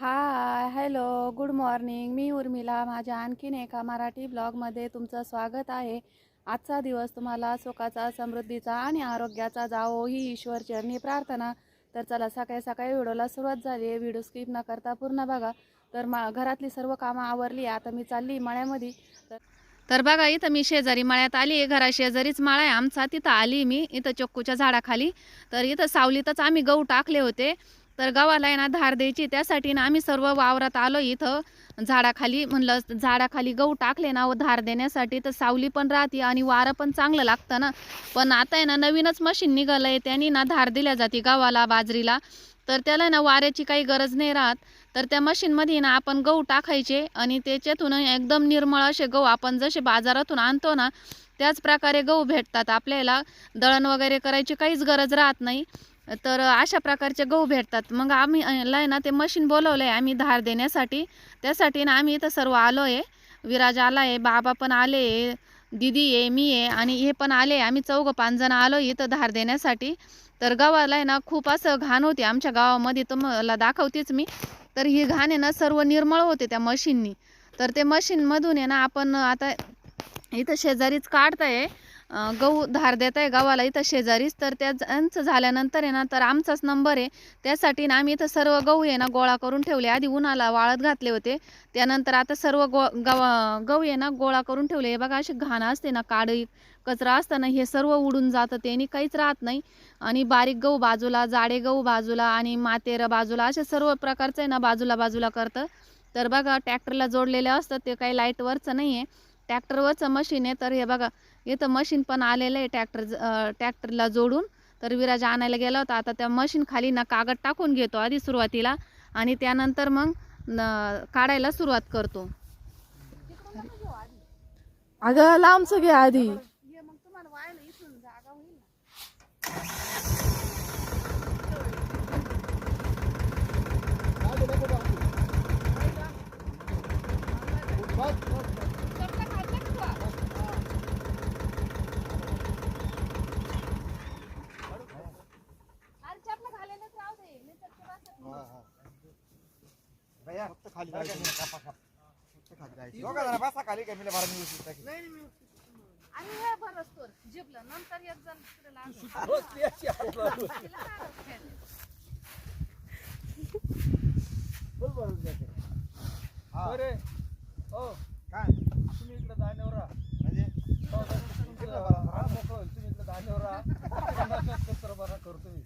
हाय hello good morning मी उर्मिला. माझ्या आणखीन एका मराठी ब्लॉगमध्ये तुमचं स्वागत आहे. आजचा दिवस तुम्हाला सुखाचा समृद्धीचा आणि आरोग्याचा जावो ही ईश्वर चरणी प्रार्थना. तर चला सकाळी सकाळी व्हिडिओला सुरुवात झाली. आहे व्हिडिओ स्किप न करता पूर्ण बघा. तर मा घरातली सर्व कामं आवरली. आता मी चालली मळ्यामध्ये. तर तर बघा इथं मी शेजारी मळ्यात आली. घरा शेजारीच माळा आहे. आमचा तिथं आली मी. इथं चक्कूच्या झाडाखाली. तर इथं सावलीतच आम्ही गहू टाकले होते. तर गव्हाला आहे ना धार द्यायची. त्यासाठी ना आम्ही सर्व वावरात आलो इथं. झाडाखाली म्हणलं झाडाखाली गहू टाकले ना व धार देण्यासाठी. तर सावली पण राहते आणि वारं पण चांगलं लागतं ना. पण आता आहे ना नवीनच मशीन निघालं आहे त्यांनी ना धार दिल्या जाते गव्हाला बाजरीला. तर त्याला ना वाऱ्याची काही गरज नाही राहत. तर त्या मशीनमध्ये ना आपण गहू टाकायचे आणि त्याच्यातून एकदम निर्मळ असे गहू आपण जसे बाजारातून आणतो ना त्याच प्रकारे गहू भेटतात. आपल्याला दळण वगैरे करायची काहीच गरज राहत नाही. तर अशा प्रकारचे गहू भेटतात. मग आम्ही ला ना ते मशीन बोलवलं आहे आम्ही धार देण्यासाठी. त्यासाठी ना आम्ही इथं सर्व आलो आहे विराज आला आहे बाबा पण आले आहे दिदी आहे मी आहे आणि हे पण आले. आम्ही चौघं पाचजणं आलो इथं धार देण्यासाठी. तर गावाला आहे ना खूप असं घाण होते आमच्या गावामध्ये तर मला दाखवतेच मी. तर ही घाण आहे ना सर्व निर्मळ होते त्या मशीननी तर ते मशीनमधून आहे ना आपण आता इथं शेजारीच काढताय. गहू धार देत आहे गावाला इथं शेजारीच. तर त्यांचं झाल्यानंतर आहे ना तर आमचाच नंबर आहे. त्यासाठी ना आम्ही इथं सर्व गहू आहे ना गोळा करून ठेवले. आधी उन्हाला वाळत घातले होते. त्यानंतर आता सर्व गो गवा गहू आहे ना गोळा करून ठेवले. हे बघा अशी घाण असते ना काळी कचरा असताना हे सर्व उडून जातं. त्याने काहीच राहत नाही. आणि बारीक गहू बाजूला जाडे गहू बाजूला आणि मातेर बाजूला असे सर्व प्रकारचं आहे ना बाजूला बाजूला करतं. तर बघा ट्रॅक्टरला जोडलेले असतं. ते काही लाईटवरचं नाही आहे ट्रॅक्टरवरचं मशीन आहे. तर हे बघा इथं मशीन पण आलेलं आहे ट्रॅक्टर ट्रॅक्टरला जोडून. तर विराज आणायला गेला होता. आता त्या मशीन खाली ना कागद टाकून घेतो आधी सुरुवातीला. आणि त्यानंतर मग काढायला सुरुवात करतो. अगं लांबच घे आधी. फक्त खाली जायचं नाही, कापा, काप. फक्त खाली जायचं. दोघं जण बसा खाली काय मी बारा मिनिट अरे हो काय तुम्ही इकडे धान्यावर राहा म्हणजे हो, तुमचं हा, मोकळं होईल. तुम्ही इकडे धान्यावर राहा पन्नास सत्तर बरा करतो मी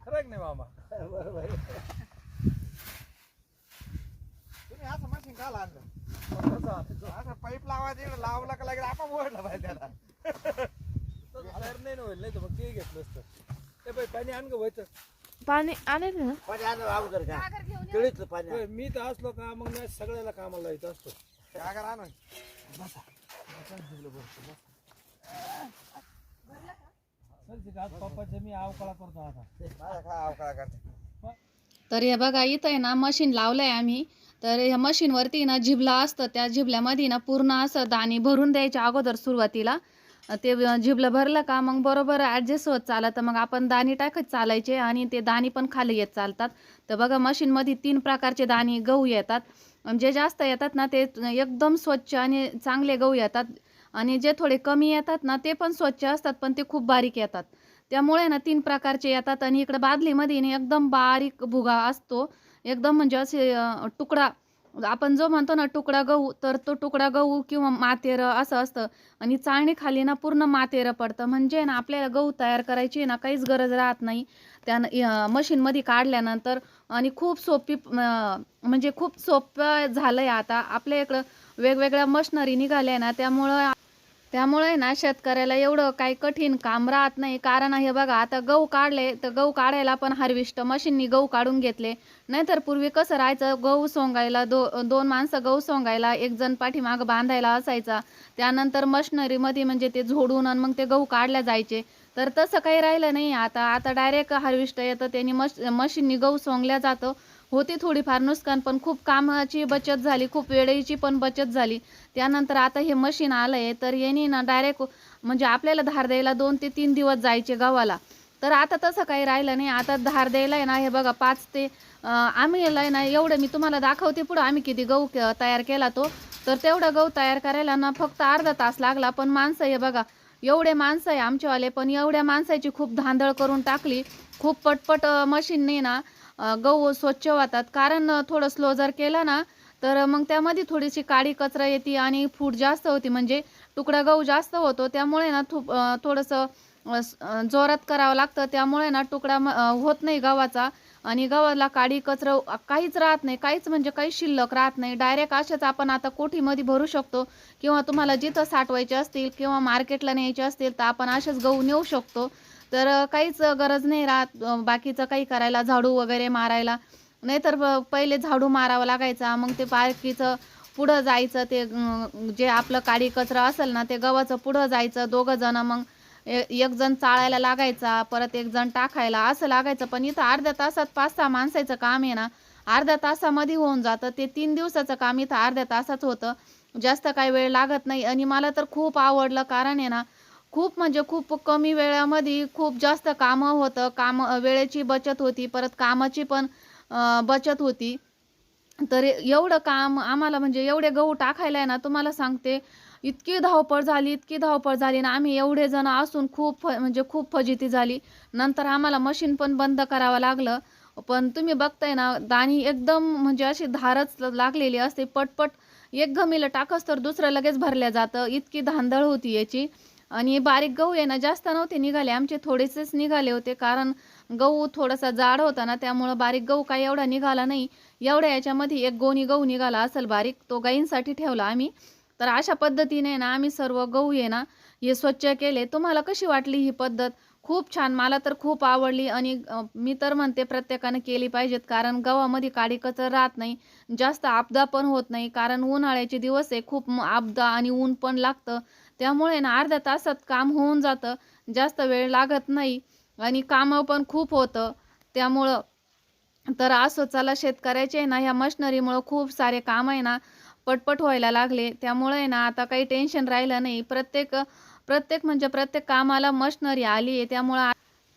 खरं आहे की नाही मामा तुम्ही असं मशीन का आणलं असं पाईप लावायचं इकडे लावला का लागेल आपण ओढलं पाहिजे त्याला. नाही ना होईल नाही तर मग ते घेतलं असतं. ते बाई पाणी आण ग व्हायचं पाणी आणेल ना? पाणी आणलं अगोदर का? केळीतलं पाणी आण. मी तर असलो का मग मी सगळ्याला कामाला येत असतो. काय करा आणून चल आज पप्पाच्या मी अवकाळा करतो आता. माझा काय अवकाळ करते? तर हे बघा इथं आहे ना मशीन लावलं आहे आम्ही. तर ह्या मशीनवरती ना झिबला असतं त्या झिबल्यामध्ये ना पूर्ण असं दाणी भरून द्यायच्या अगोदर सुरुवातीला. ते झिबलं भरलं का मग बरोबर ॲडजस्ट होत चालत. तर मग आपण दाणी टाकत चालायचे आणि ते दाणी पण खाली येत चालतात. तर बघा मशीनमध्ये तीन प्रकारचे दाणी गहू येतात. जे जास्त येतात ना ते एकदम स्वच्छ आणि चांगले गहू येतात. आणि जे थोडे कमी येतात ना ते पण स्वच्छ असतात पण ते खूप बारीक येतात. त्यामुळे ना तीन प्रकारचे येतात. आणि इकडं बादलीमध्ये ना एकदम बारीक भुगा असतो. एकदम म्हणजे असे तुकडा आपण जो म्हणतो ना तुकडा गहू तर तो तुकडा गहू किंवा मातेरं असं असतं. आणि चाळणी खाली ना पूर्ण मातेरं पडतं. म्हणजे ना आपल्याला गहू तयार करायची ना काहीच गरज राहत नाही. त्या मशीनमध्ये काढल्यानंतर आणि खूप सोपी म्हणजे खूप सोपं झालं आहे आता. आपल्या इकडं वेगवेगळ्या मशनरी निघाल्या ना त्यामुळं त्यामुळे ना शेतकऱ्याला एवढं काही कठीण काम राहत नाही. कारण हे बघा आता गहू काढले तर गहू काढायला पण हार्विस्ट मशीननी गहू काढून घेतले. नाहीतर पूर्वी कसं राहायचं गहू सोंगायला दो दोन माणसं गहू सोंगायला एक जण पाठीमागं बांधायला असायचा. त्यानंतर मशनरीमध्ये म्हणजे ते झोडून आणि मग ते गहू काढल्या जायचे. तर तसं काही राहिलं नाही. आता आता डायरेक्ट हार्वेस्टर येतं त्यांनी मश मशीननी गहू सोंगल्या जातं. होती थोडीफार नुकसान पण खूप कामाची बचत झाली खूप वेळेची पण बचत झाली. त्यानंतर आता हे मशीन आलं आहे तर यांनी ना डायरेक्ट म्हणजे आपल्याला धार द्यायला दोन ते तीन दिवस जायचे गव्हाला. तर आता तसं काही राहिलं नाही. आता धार द्यायला आहे ना हे बघा पाच ते आम्ही याला आहे ना एवढं मी तुम्हाला दाखवते पुढं आम्ही किती गहू क- तयार केला तो. तर तेवढं गहू तयार करायला ना फक्त अर्धा तास लागला पण माणसं हे बघा एवढे माणसं आहे आमचेवाले पण एवढ्या माणसाची खूप धांदळ करून टाकली. खूप पटपट मशीनने ना गहू स्वच्छ वाहतात. कारण थोडं स्लो जर केलं ना तर मग त्यामध्ये थोडीशी काळी कचरा येते आणि फूट जास्त होती. म्हणजे तुकडा गहू जास्त होतो. त्यामुळे ना थू थोडंसं जोरात करावं लागतं. त्यामुळे ना तुकडा म- होत नाही गव्हाचा. आणि गव्हाला काडी कचरा काहीच राहत नाही. काहीच म्हणजे काही शिल्लक राहत नाही. डायरेक्ट अशाच आपण आता कोठीमध्ये भरू शकतो. किंवा तुम्हाला जिथं साठवायचे असतील किंवा मार्केटला न्यायचे असतील तर आपण असेच गहू नेऊ शकतो. तर काहीच गरज नाही राहत बाकीचं काही करायला झाडू वगैरे मारायला. नाहीतर पहिले झाडू मारावा लागायचा. मग ते बाकीचं पुढं जायचं ते जे आपलं काडी कचरा असेल ना ते गव्हाचं पुढं जायचं. दोघं जण मग एक जण चाळायला लागायचा परत एक जण टाकायला असं लागायचं. पण इथं अर्ध्या तासात पाच सहा माणसाचं काम आहे ना अर्ध्या तासामध्ये होऊन जातं. ते तीन दिवसाचं काम इथं अर्ध्या तासात होतं. जास्त काही वेळ लागत नाही. आणि मला तर खूप आवडलं कारण आहे ना खूप म्हणजे खूप कमी वेळामध्ये खूप जास्त कामं होतं. काम वेळेची बचत होती. परत कामाची पण बचत होती. तर एवढं काम आम्हाला म्हणजे एवढे गहू टाकायला आहे ना तुम्हाला सांगते इतकी धावपळ झाली इतकी धावपळ झाली ना आम्ही एवढे जण असून खूप फ- म्हणजे खूप फजिती झाली. नंतर आम्हाला मशीन पण बंद करावं लागलं. पण तुम्ही बघताय ना दाणी एकदम म्हणजे अशी धारच लागलेली असते. पटपट एक गमीला टाकस तर दुसरं लगेच भरल्या जातं. इतकी धांदळ होती याची. आणि बारीक गहू आहे ना जास्त नव्हते निघाले. आमचे थोडेसेच निघाले होते कारण गहू थोडासा जाड होता ना त्यामुळं बारीक गहू काही एवढा निघाला नाही. एवढ्या याच्यामध्ये एक गोणी गहू निघाला असेल बारीक. तो गाईंसाठी ठेवला आम्ही. तर अशा पद्धतीने ना आम्ही सर्व गहू आहे ना हे स्वच्छ केले. तुम्हाला कशी वाटली ही पद्धत? खूप छान. मला तर खूप आवडली आणि मी तर म्हणते प्रत्येकाने केली पाहिजेत कारण गव्हामध्ये काडी कचर राहत नाही. जास्त आपदा पण होत नाही कारण उन्हाळ्याचे दिवस आहे. खूप आपदा आणि ऊन पण लागतं. त्यामुळे ना अर्ध्या तासात काम होऊन जातं. जास्त वेळ लागत नाही आणि कामं पण खूप होतं. त्यामुळं तर असं चला शेतकऱ्याचे ना ह्या मशिनरीमुळं खूप सारे काम आहे ना पटपट व्हायला लागले. त्यामुळे आहे ना आता काही टेन्शन राहिलं नाही. प्रत्येक प्रत्येक म्हणजे प्रत्येक कामाला मशिनरी आली आहे. त्यामुळं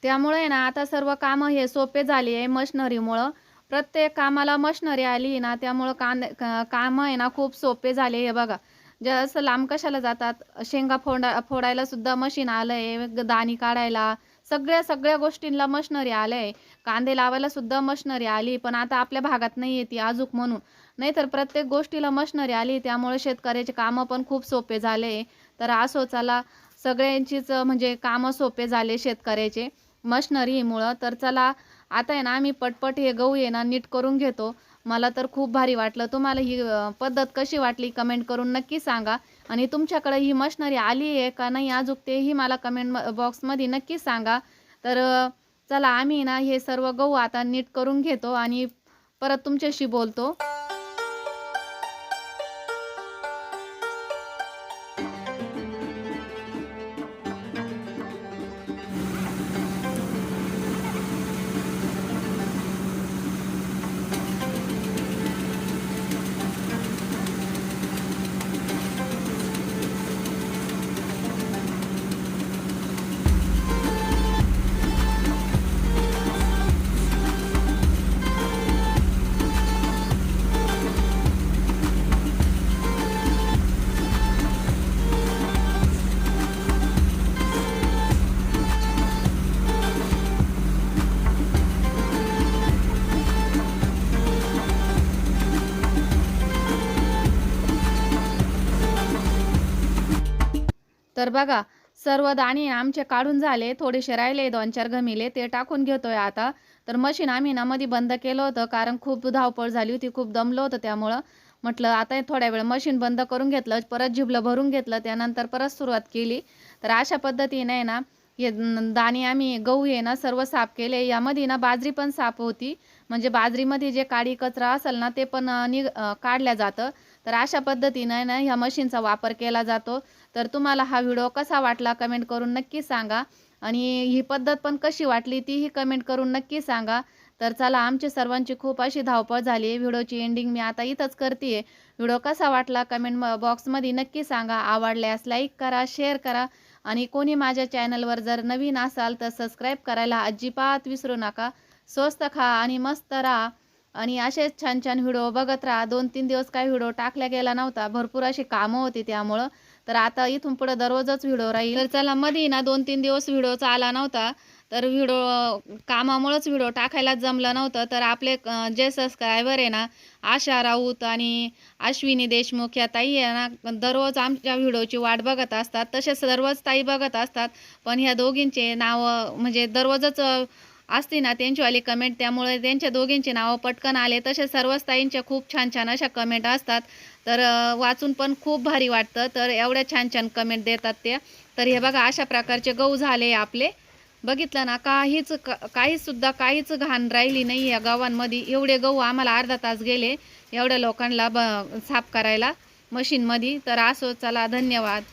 त्यामुळे आहे ना आता सर्व कामं हे सोपे झाले आहे मशिनरीमुळं प्रत्येक कामाला मशिनरी आली आहे ना त्यामुळं कांदे कामं आहे ना खूप सोपे झाले हे बघा जसं लांब कशाला जातात? शेंगा फोडा फोडायला सुद्धा मशीन आलं आहे. दाणी काढायला सगळ्या सगळ्या गोष्टींना मशिनरी आलं आहे. कांदे लावायला सुद्धा मशिनरी आली पण आता आपल्या भागात नाही येते अजूक म्हणून. नाहीतर प्रत्येक गोष्टीला मशिनरी आली त्यामुळे शेतकऱ्याचे कामं पण खूप सोपे झाले. तर असो चला सगळ्यांचीच म्हणजे कामं सोपे झाले शेतकऱ्याचे मशनरीमुळं तर चला आता आहे ना आम्ही पटपट हे गहू आहे ना नीट करून घेतो. मला तर खूप भारी वाटलं. तुम्हाला ही पद्धत कशी वाटली कमेंट करून नक्की सांगा. आणि तुमच्याकडे ही मशिनरी आली आहे का नाही अजूक तेही मला कमेंट बॉक्समध्ये नक्की सांगा. तर चला आम्ही ना हे सर्व गहू आता नीट करून घेतो आणि परत तुमच्याशी बोलतो. तर बघा सर्व दाणे आमचे काढून झाले थोडेसे राहिले दोन चार गमिले ते टाकून घेतोय आता. तर मशीन आम्ही ना मध्ये बंद केलं होतं कारण खूप धावपळ झाली होती खूप दमलं होतं त्यामुळं. म्हटलं आता थोड्या वेळ मशीन बंद करून घेतलं परत जिबलं भरून घेतलं त्यानंतर परत सुरुवात केली. तर अशा पद्धतीने आहे ना हे दाणे आम्ही गहू आहे ना सर्व साफ केले. यामध्ये ना बाजरी पण साफ होती. म्हणजे बाजरीमध्ये जे काडी कचरा असेल ना ते पण अं, निघ काढल्या जातं. तर अशा पद्धतीनं ना ह्या मशीनचा वापर केला जातो. तर तुम्हाला हा व्हिडिओ कसा वाटला कमेंट करून नक्की सांगा. आणि ही पद्धत पण कशी वाटली तीही कमेंट करून नक्की सांगा. तर चला आमची सर्वांची खूप अशी धावपळ झाली आहे. व्हिडिओची एंडिंग मी आता इथंच करते व्हिडिओ कसा वाटला कमेंट बॉक्समध्ये नक्की सांगा. आवडल्यास लाईक करा शेअर करा. आणि कोणी माझ्या चॅनलवर जर नवीन असाल तर सबस्क्राईब करायला अजिबात विसरू नका. स्वस्त खा आणि मस्त राहा. आणि असेच छान छान व्हिडिओ बघत राहा. दोन तीन दिवस काय व्हिडिओ टाकला गेला नव्हता. भरपूर अशी कामं होती त्यामुळं. तर आता इथून पुढे दररोजच व्हिडिओ राहील. तर चला मध्ये ना दोन तीन दिवस व्हिडिओचा आला नव्हता. तर व्हिडिओ कामामुळंच व्हिडिओ टाकायला जमलं नव्हतं. तर आपले जे सबस्क्रायबर आहे ना आशा राऊत आणि अश्विनी देशमुख या ताई आहे ना दररोज आमच्या व्हिडिओची वाट बघत असतात. तसेच दररोज ताई बघत असतात. पण ह्या दोघींचे नावं म्हणजे दररोजच असते ना त्यांचीवाली कमेंट त्यामुळे त्यांच्या दोघींची नावं पटकन आले. तसे सर्वच ताईंच्या खूप छान छान अशा कमेंट असतात. तर वाचून पण खूप भारी वाटतं. तर एवढ्या छान छान कमेंट देतात त्या तर हे बघा अशा प्रकारचे गहू झाले आपले. बघितलं ना काहीच काहीसुद्धा काहीच घाण राहिली नाही या गावांमध्ये एवढे गहू आम्हाला अर्धा तास गेले एवढ्या लोकांना ब साफ करायला मशीनमध्ये. तर असो चला धन्यवाद.